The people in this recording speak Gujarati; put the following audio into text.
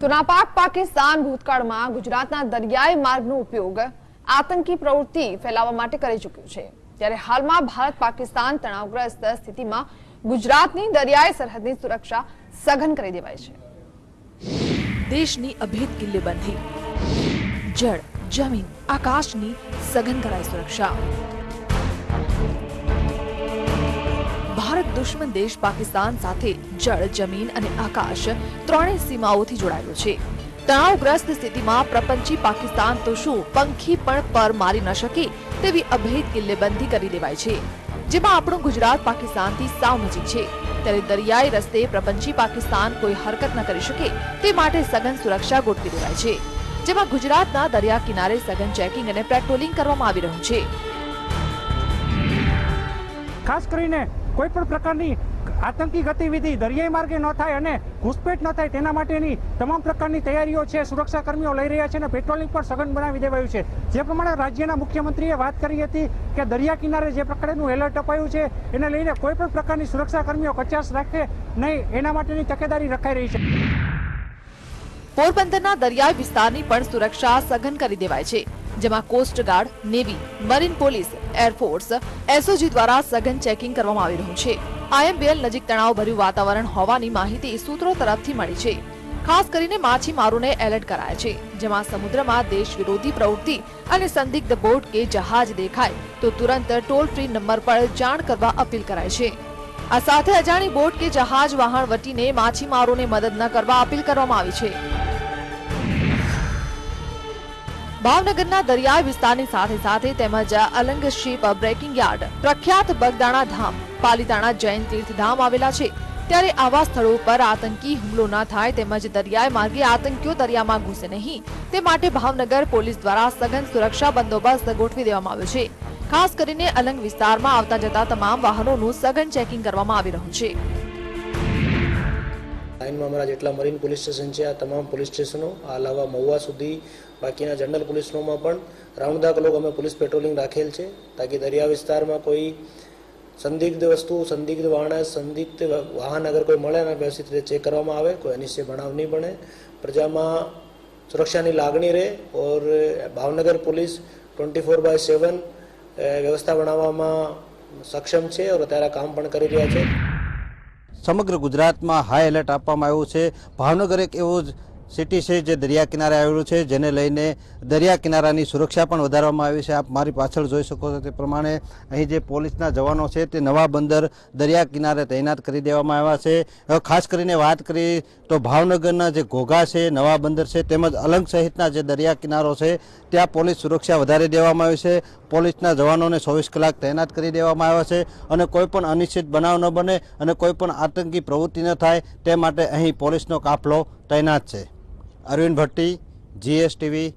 તો નાપાક પાકિસ્તાન ભૂતકાળમાં ગુજરાતના દરિયાઈ માર્ગનો ઉપયોગ આતંકી પ્રવૃત્તિ ફેલાવવા માટે કરી ચૂક્યું છે. ત્યારે હાલમાં ભારત પાકિસ્તાન તણાવગ્રસ્ત સ્થિતિમાં ગુજરાતની દરિયાઈ સરહદની સુરક્ષા સઘન કરી દેવાય છે. દેશની અભેદ કિલ્લેબંધી. જળ, જમીન, આકાશની સઘન કરાઈ સુરક્ષા. ભારત દુશ્મન દેશ પાકિસ્તાન સાથે જળ, જમીન અને આકાશ ત્રણેય સીમાઓથી જોડાયેલો છે. તણાવગ્રસ્ત સ્થિતિમાં પ્રપંચી પાકિસ્તાન તો શું પંખી પણ પર મારી ન શકે તેવી અભેદ કિલ્લેબંધી કરી દેવાય છે. જેમાં આપણું ગુજરાત પાકિસ્તાનથી સાવ નજીક છે. ત્યારે દરિયાઈ રસ્તે પ્રપંચી પાકિસ્તાન કોઈ હરકત ન કરી શકે તે માટે સઘન સુરક્ષા ગોઠવી દેવાય છે. જેમાં ગુજરાતના દરિયા કિનારે સઘન ચેકિંગ અને પેટ્રોલિંગ કરવામાં આવી રહ્યું છે. ખાસ કરીને કોઈ પણ પ્રકારની આતંકી ગતિવિધિ દરિયાઈ માર્ગે ન થાય અને ઘૂસપેઠ ન થાય તેના માટેની તમામ પ્રકારની તૈયારીઓ છે સુરક્ષા કર્મીઓ લઈ રહ્યા છે અને પેટ્રોલિંગ પણ સઘન બનાવી દેવાયું છે. જે પ્રમાણે રાજ્યના મુખ્યમંત્રીએ વાત કરી હતી કે દરિયા કિનારે જે પ્રકારનું એલર્ટ અપાયું છે, એને લઈને કોઈ પણ પ્રકારની સુરક્ષા કર્મીઓ કચાશ રાખે નહીં, એના માટેની તકેદારી રખાઈ રહી છે. પોરબંદરના દરિયાઈ વિસ્તારની પણ સુરક્ષા સઘન કરી દેવાય છે. જેમાં coastguard navy, marine police air force SOG દ્વારા સઘન ચેકિંગ કરવામાં આવી રહ્યું છે. આઈએમબીએલ નજીક તણાવભર્યું વાતાવરણ હોવાની માહિતી સૂત્રો તરફથી મળી છે. ખાસ કરીને માછીમારોને એલર્ટ કરાયા છે, જેમાં સમુદ્રમાં દેશ વિરોધી પ્રવૃત્તિ અને સંદિગ્ધ બોટ કે જહાજ દેખાય તો તુરંત ટોલ ફ્રી નંબર પર જાણ કરવા અપીલ કરાય છે. આ સાથે અજાણી બોટ કે જહાજ વહાણ વટીને માછીમારોને મદદ ન કરવા અપીલ કરવામાં આવી છે. ભાવનગરના દરિયાઈ વિસ્તારની સાથે સાથે તેમજ અલંગ શિપ બ્રેકિંગ યાર્ડ, પ્રખ્યાત બગદાણા ધામ, પાલીતાણા જૈન તીર્થધામ આવેલા છે. ત્યારે આવા સ્થળો પર આતંકી હુમલો ન થાય તેમજ દરિયાઈ માર્ગે આતંકીઓ દરિયામાં ઘૂસે નહીં. તે માટે ભાવનગર પોલીસ દ્વારા સઘન સુરક્ષા બંદોબસ્ત ગોઠવી દેવામાં આવ્યો છે. ખાસ કરીને અલંગ વિસ્તારમાં આવતા જતા તમામ વાહનોનું સઘન ચેકિંગ કરવામાં આવી રહ્યું છે. લાઇનમાં અમારા જેટલા મરીન પોલીસ સ્ટેશન છે, આ તમામ પોલીસ સ્ટેશનો, આ અલાવા મહુવા સુધી, બાકીના જનરલ પોલીસનોમાં પણ રાઉન્ડ ધ ક્લોક અમે પોલીસ પેટ્રોલિંગ રાખેલ છે. તાકી દરિયા વિસ્તારમાં કોઈ સંદિગ્ધ વસ્તુ, સંદિગ્ધ વાણસ સંદિગ્ધ વાહન અગર કોઈ મળે અને વ્યવસ્થિત રીતે ચેક કરવામાં આવે, કોઈ અનિશ્ચય બનાવ નહીં બને. પ્રજામાં સુરક્ષાની લાગણી રહે ઓર Bhavnagar police twenty four by seven વ્યવસ્થા બનાવવામાં સક્ષમ છે ઓર અત્યારે કામ પણ કરી રહ્યા છે. સમગ્ર ગુજરાતમાં હાઈ એલર્ટ આપવામાં આવ્યું છે. ભાવનગર એક એવો જ સિટી છે જે દરિયા કિનારે આવેલું છે, જેને લઈને દરિયા કિનારાની સુરક્ષા પણ વધારવામાં આવી છે. આપ મારી પાછળ જોઈ શકો છો તે પ્રમાણે અહીં જે પોલીસના જવાનો છે તે નવા બંદર દરિયા કિનારે તૈનાત કરી દેવામાં આવ્યા છે. ખાસ કરીને વાત કરી તો ભાવનગરના જે ઘોઘા છે, નવા બંદર છે તેમજ અલંગ સહિતના જે દરિયા કિનારો છે ત્યાં પોલીસ સુરક્ષા વધારી દેવામાં આવી છે. પોલીસના જવાનોને ચોવીસ કલાક તૈનાત કરી દેવામાં આવ્યા છે અને કોઈ પણ અનિશ્ચિત બનાવ ન બને અને કોઈ પણ આતંકી પ્રવૃત્તિ ન થાય તે માટે અહીં પોલીસનો કાફલો તૈનાત છે. અરવિંદ ભટ્ટી જીએસટીવી